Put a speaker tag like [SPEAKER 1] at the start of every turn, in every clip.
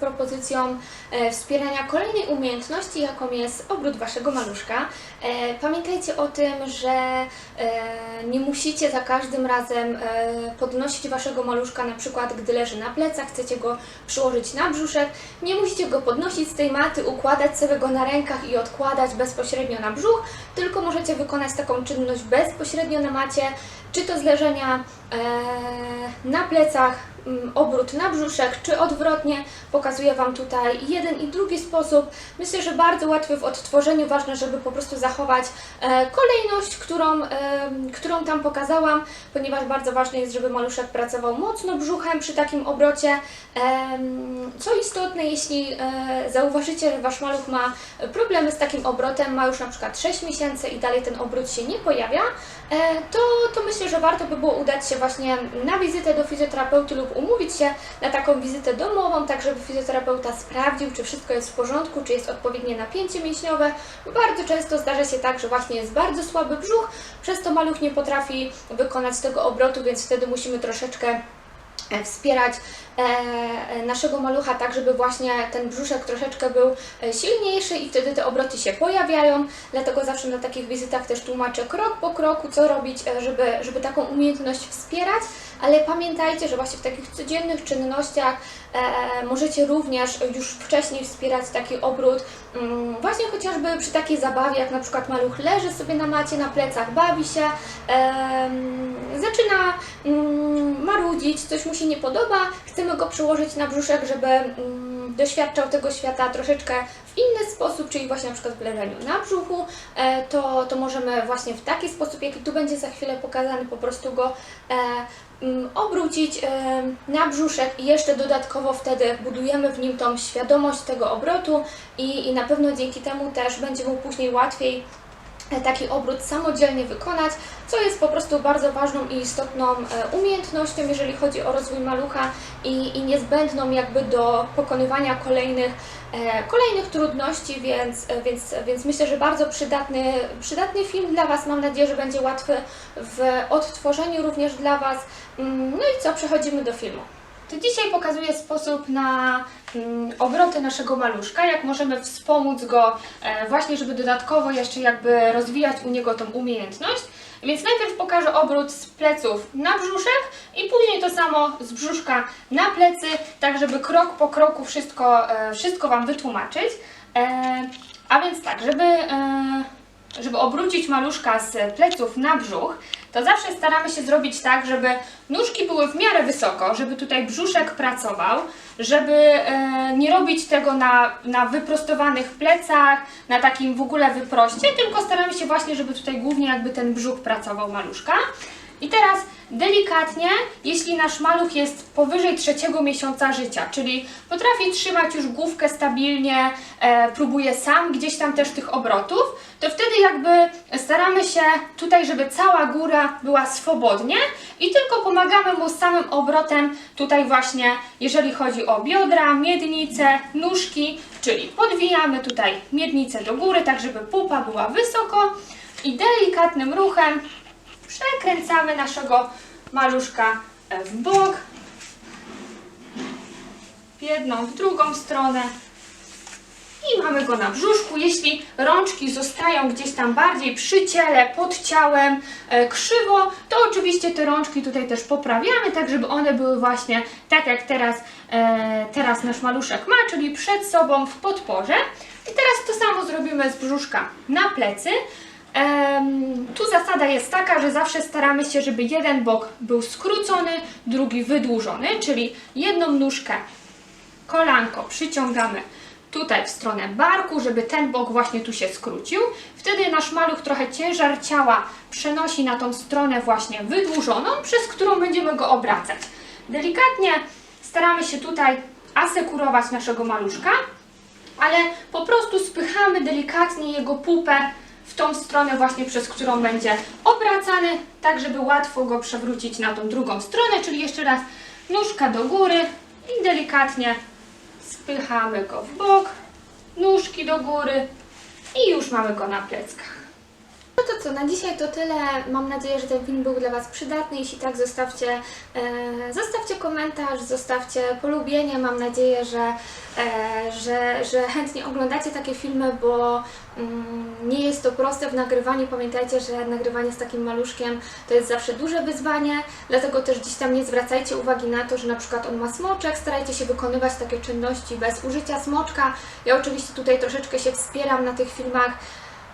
[SPEAKER 1] propozycją e, wspierania kolejnej umiejętności, jaką jest obrót Waszego maluszka. E, Pamiętajcie o tym, że e, nie musicie za każdym razem podnosić Waszego maluszka, na przykład gdy leży na plecach, chcecie go przyłożyć na brzuszek, nie musicie go podnosić z tej maty, układać sobie go na rękach i odkładać bezpośrednio na brzuch, tylko możecie wykonać taką czynność bezpośrednio na macie, czy to z leżenia na plecach, mm, obrót na brzuszek, czy odwrotnie. Pokazuję Wam tutaj jeden i drugi sposób. Myślę, że bardzo łatwy w odtworzeniu. Ważne, żeby po prostu zachować e, kolejność, którą, e, którą tam pokazałam, ponieważ bardzo ważne jest, żeby maluszek pracował mocno brzuchem przy takim obrocie. Co istotne, jeśli e, zauważycie, że Wasz maluch ma problemy z takim obrotem, ma już na przykład 6 miesięcy i dalej ten obrót się nie pojawia, e, to, to myślę, że warto by było udać się właśnie na wizytę do fizjoterapeuty lub umówić się na taką wizytę domową, tak żeby fizjoterapeuta sprawdził, czy wszystko jest w porządku, czy jest odpowiednie napięcie mięśniowe. Bardzo często zdarza się tak, że właśnie jest bardzo słaby brzuch, przez to maluch nie potrafi wykonać tego obrotu, więc wtedy musimy troszeczkę e, wspierać e, e, naszego malucha tak, żeby właśnie ten brzuszek troszeczkę był e, silniejszy i wtedy te obroty się pojawiają. Dlatego zawsze na takich wizytach też tłumaczę krok po kroku, co robić, e, żeby, żeby taką umiejętność wspierać. Ale pamiętajcie, że właśnie w takich codziennych czynnościach e, możecie również już wcześniej wspierać taki obrót, mm, właśnie chociażby przy takiej zabawie, jak na przykład maluch leży sobie na macie, na plecach, bawi się, em, zaczyna mm, marudzić, coś mu się nie podoba, chcemy go przyłożyć na brzuszek, żeby mm, doświadczał tego świata troszeczkę w inny sposób, czyli właśnie na przykład w leżeniu na brzuchu, e, to, to możemy właśnie w taki sposób, jaki tu będzie za chwilę pokazany, po prostu go e, obrócić e, na brzuszek i jeszcze dodatkowo wtedy budujemy w nim tą świadomość tego obrotu i, i na pewno dzięki temu też będzie mu później łatwiej taki obrót samodzielnie wykonać, co jest po prostu bardzo ważną i istotną e, umiejętnością, jeżeli chodzi o rozwój malucha i, i niezbędną jakby do pokonywania kolejnych, e, kolejnych trudności, więc, e, więc, więc myślę, że bardzo przydatny, przydatny film dla Was. Mam nadzieję, że będzie łatwy w odtworzeniu również dla Was. Mm, No i co, przechodzimy do filmu. To dzisiaj pokazuję sposób na mm, obroty naszego maluszka, jak możemy wspomóc go e, właśnie, żeby dodatkowo jeszcze jakby rozwijać u niego tą umiejętność. Więc najpierw pokażę obrót z pleców na brzuszek i później to samo z brzuszka na plecy, tak żeby krok po kroku wszystko, e, wszystko Wam wytłumaczyć. E, a więc tak, żeby, żeby obrócić maluszka z pleców na brzuch, to zawsze staramy się zrobić tak, żeby nóżki były w miarę wysoko, żeby tutaj brzuszek pracował, żeby e, nie robić tego na, na wyprostowanych plecach, na takim w ogóle wyproście, tylko staramy się właśnie, żeby tutaj głównie jakby ten brzuch pracował maluszka. I teraz delikatnie, jeśli nasz maluch jest powyżej trzeciego miesiąca życia, czyli potrafi trzymać już główkę stabilnie, e, próbuje sam gdzieś tam też tych obrotów, to wtedy jakby staramy się tutaj, żeby cała góra była swobodnie i tylko pomagamy mu samym obrotem tutaj właśnie, jeżeli chodzi o biodra, miednicę, nóżki, czyli podwijamy tutaj miednicę do góry, tak żeby pupa była wysoko i delikatnym ruchem przekręcamy naszego maluszka w bok, w jedną, w drugą stronę i mamy go na brzuszku. Jeśli rączki zostają gdzieś tam bardziej przy ciele, pod ciałem, e, krzywo, to oczywiście te rączki tutaj też poprawiamy, tak żeby one były właśnie tak jak teraz, e, teraz nasz maluszek ma, czyli przed sobą w podporze. I teraz to samo zrobimy z brzuszka na plecy. Tu zasada jest taka, że zawsze staramy się, żeby jeden bok był skrócony, drugi wydłużony, czyli jedną nóżkę, kolanko przyciągamy tutaj w stronę barku, żeby ten bok właśnie tu się skrócił. Wtedy nasz maluch trochę ciężar ciała przenosi na tą stronę właśnie wydłużoną, przez którą będziemy go obracać. Delikatnie staramy się tutaj asekurować naszego maluszka, ale po prostu spychamy delikatnie jego pupę w tą stronę właśnie, przez którą będzie obracany, tak żeby łatwo go przewrócić na tą drugą stronę, czyli jeszcze raz nóżka do góry i delikatnie spychamy go w bok, nóżki do góry i już mamy go na pleckach. No to co, na dzisiaj to tyle. Mam nadzieję, że ten film był dla Was przydatny. Jeśli tak, zostawcie, e, zostawcie komentarz, zostawcie polubienie. Mam nadzieję, że, e, że, że chętnie oglądacie takie filmy, bo mm, nie jest to proste w nagrywaniu. Pamiętajcie, że nagrywanie z takim maluszkiem to jest zawsze duże wyzwanie, dlatego też gdzieś tam nie zwracajcie uwagi na to, że na przykład on ma smoczek. Starajcie się wykonywać takie czynności bez użycia smoczka. Ja oczywiście tutaj troszeczkę się wspieram na tych filmach.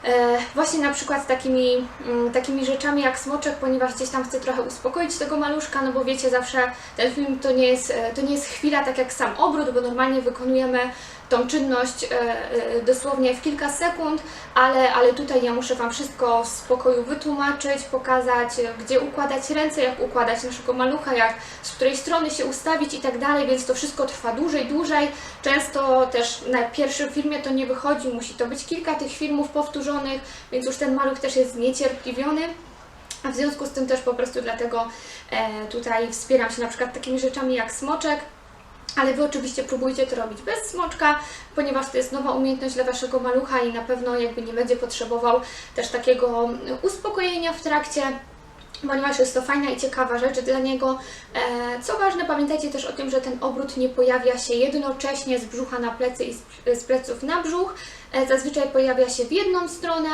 [SPEAKER 1] E, właśnie na przykład takimi, mm, takimi rzeczami jak smoczek, ponieważ gdzieś tam chcę trochę uspokoić tego maluszka, no bo wiecie, zawsze ten film to nie jest, e, to nie jest chwila tak jak sam obrót, bo normalnie wykonujemy tą czynność e, e, dosłownie w kilka sekund, ale, ale tutaj ja muszę Wam wszystko w spokoju wytłumaczyć, pokazać, gdzie układać ręce, jak układać naszego malucha, jak z której strony się ustawić i tak dalej, więc to wszystko trwa dłużej, dłużej. Często też na pierwszym filmie to nie wychodzi, musi to być kilka tych filmów powtórzonych, więc już ten maluch też jest zniecierpliwiony. A w związku z tym też po prostu dlatego e, tutaj wspieram się na przykład takimi rzeczami jak smoczek, ale Wy oczywiście próbujcie to robić bez smoczka, ponieważ to jest nowa umiejętność dla Waszego malucha i na pewno jakby nie będzie potrzebował też takiego uspokojenia w trakcie. Ponieważ jest to fajna i ciekawa rzecz dla niego. E, Co ważne, pamiętajcie też o tym, że ten obrót nie pojawia się jednocześnie z brzucha na plecy i z pleców na brzuch. E, Zazwyczaj pojawia się w jedną stronę,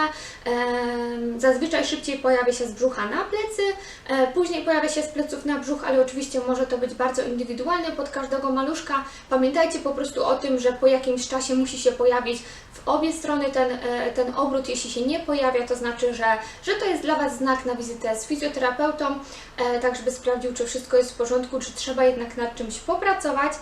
[SPEAKER 1] zazwyczaj szybciej pojawia się z brzucha na plecy, e, później pojawia się z pleców na brzuch, ale oczywiście może to być bardzo indywidualne pod każdego maluszka. Pamiętajcie po prostu o tym, że po jakimś czasie musi się pojawić w obie strony ten, e, ten obrót. Jeśli się nie pojawia, to znaczy, że, że to jest dla Was znak na wizytę z fizjoterapeutą, tak żeby sprawdził, czy wszystko jest w porządku, czy trzeba jednak nad czymś popracować.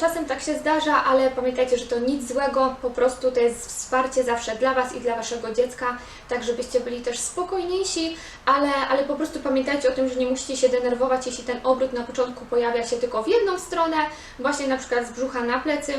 [SPEAKER 1] Czasem tak się zdarza, ale pamiętajcie, że to nic złego, po prostu to jest wsparcie zawsze dla Was i dla Waszego dziecka, tak żebyście byli też spokojniejsi, ale, ale po prostu pamiętajcie o tym, że nie musicie się denerwować, jeśli ten obrót na początku pojawia się tylko w jedną stronę, właśnie na przykład z brzucha na plecy.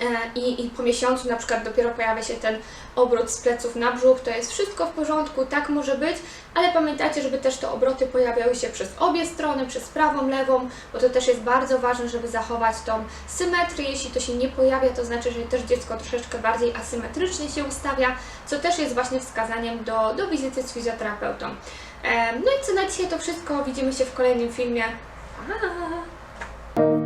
[SPEAKER 1] E, I, I po miesiącu na przykład dopiero pojawia się ten obrót z pleców na brzuch, to jest wszystko w porządku, tak może być, ale pamiętajcie, żeby też te obroty pojawiały się przez obie strony, przez prawą, lewą, bo to też jest bardzo ważne, żeby zachować tą symetrię. Jeśli to się nie pojawia, to znaczy, że też dziecko troszeczkę bardziej asymetrycznie się ustawia, co też jest właśnie wskazaniem do, do wizyty z fizjoterapeutą. E, No i co na dzisiaj to wszystko, widzimy się w kolejnym filmie. Pa!